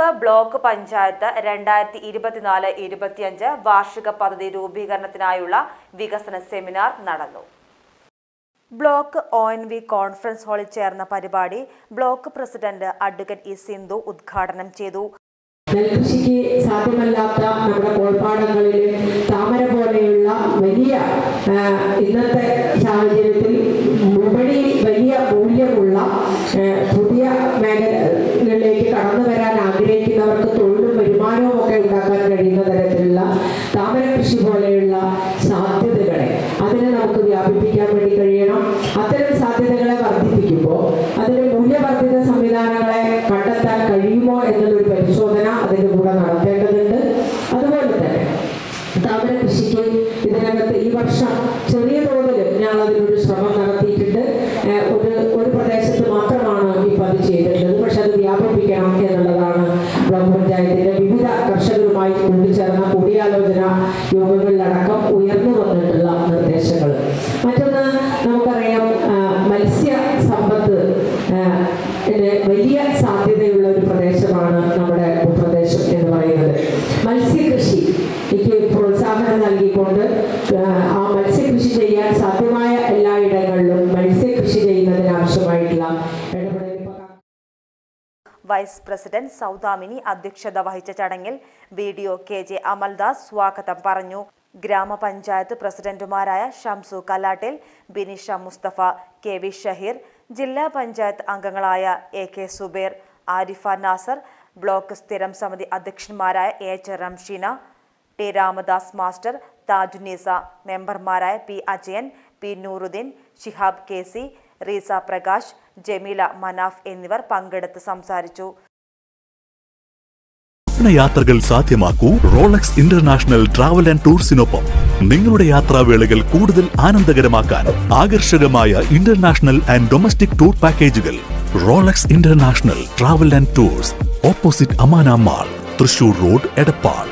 നടപ്പ് ബ്ലോക്ക് പഞ്ചായത്ത് രണ്ടായിരത്തി ഇരുപത്തിനാല് ഇരുപത്തിയഞ്ച് വാർഷിക പദ്ധതി രൂപീകരണത്തിനായുള്ള വികസന സെമിനാർ നടന്നു. Block O N V conference ഹാളിൽ ചേർന്ന പരിപാടി block president advocate E Sindhu ഉദ്ഘാടനം ചെയ്തു. നെൽകൃഷിക്ക് സാധ്യമല്ലാത്ത നമ്മുടെ കോൾപ്പാടങ്ങളിൽ താമര പോലെയുള്ള വലിയ ഇന്നത്തെ സാഹചര്യത്തിൽ വിപണിയിൽ വലിയ മൂല്യമുള്ള വ്യാപിപ്പിക്കാൻ വേണ്ടി കഴിയണം. അത്തരം സാധ്യതകളെ വർദ്ധിപ്പിക്കുമ്പോൾ അതിന് മൂല്യവർദ്ധിത സംവിധാനങ്ങളെ കണ്ടെത്താൻ കഴിയുമോ എന്നുള്ളൊരു പരിശോധന അതിന്റെ കൂടെ നടത്തേണ്ടതുണ്ട്. അതുപോലെ തന്നെ താമര കൃഷിക്ക് ഇതിനകത്ത് ഈ വർഷം ചെറിയ തോതിൽ ഞാൻ അതിനൊരു ശ്രമം നടത്തിയിട്ടുണ്ട്. ഒരു ഒരു പ്രദേശത്ത് മാത്രമാണ് ഇപ്പൊ അത് ചെയ്തിട്ടുള്ളത്. പക്ഷെ അത് വ്യാപിപ്പിക്കണം എന്നുള്ളതാണ് ബ്ലോക്ക് പഞ്ചായത്തിന്റെ വിവിധ കർഷകരുമായി കൂടിച്ചേർന്ന കൂടിയാലോചന യോഗങ്ങളിലടക്കം ഉയർന്നു വന്നിട്ടുള്ള നൽകിക്കൊണ്ട് ആ, മത്സ്യകൃഷി ചെയ്യാൻ സാധ്യമായ എല്ലായിടങ്ങളിലും മത്സ്യകൃഷി ചെയ്യുന്നതിന് ആവശ്യമായിട്ടുള്ള ഇടപെടൽ ഇപ്പൊ കാ- വൈസ് പ്രസിഡന്റ് സൗദാമിനി അധ്യക്ഷത വഹിച്ച ചടങ്ങിൽ B D O K J Amaldas സ്വാഗതം പറഞ്ഞു. ഗ്രാമപഞ്ചായത്ത് പ്രസിഡന്റുമാരായ ഷംസു കലാട്ടിൽ ബിനിഷ മുസ്തഫ കെ വി ഷഹീർ ജില്ലാ പഞ്ചായത്ത് അംഗങ്ങളായ A K Zuber Arifa Nasar block സ്ഥിരം സമിതി അധ്യക്ഷന്മാരായ H Ramsheena T Ramadas master Thajunisa മെമ്പർമാരായ P Ajayan P Nooruddin Shihab K C Reesa Prakash Jameela Manaf എന്നിവർ പങ്കെടുത്ത് സംസാരിച്ചു. യാത്രകൾ സാധ്യമാക്കൂ റോളക്സ് ഇന്റർനാഷണൽ ട്രാവൽ ആൻഡ് ടൂർസിനൊപ്പം. നിങ്ങളുടെ യാത്രാവേളകൾ കൂടുതൽ ആനന്ദകരമാക്കാൻ ആകർഷകമായ ഇന്റർനാഷണൽ ആൻഡ് ഡൊമസ്റ്റിക് ടൂർ പാക്കേജുകൾ. Rolex international travel and tours opposite Amana mall Thrissur road Edappal.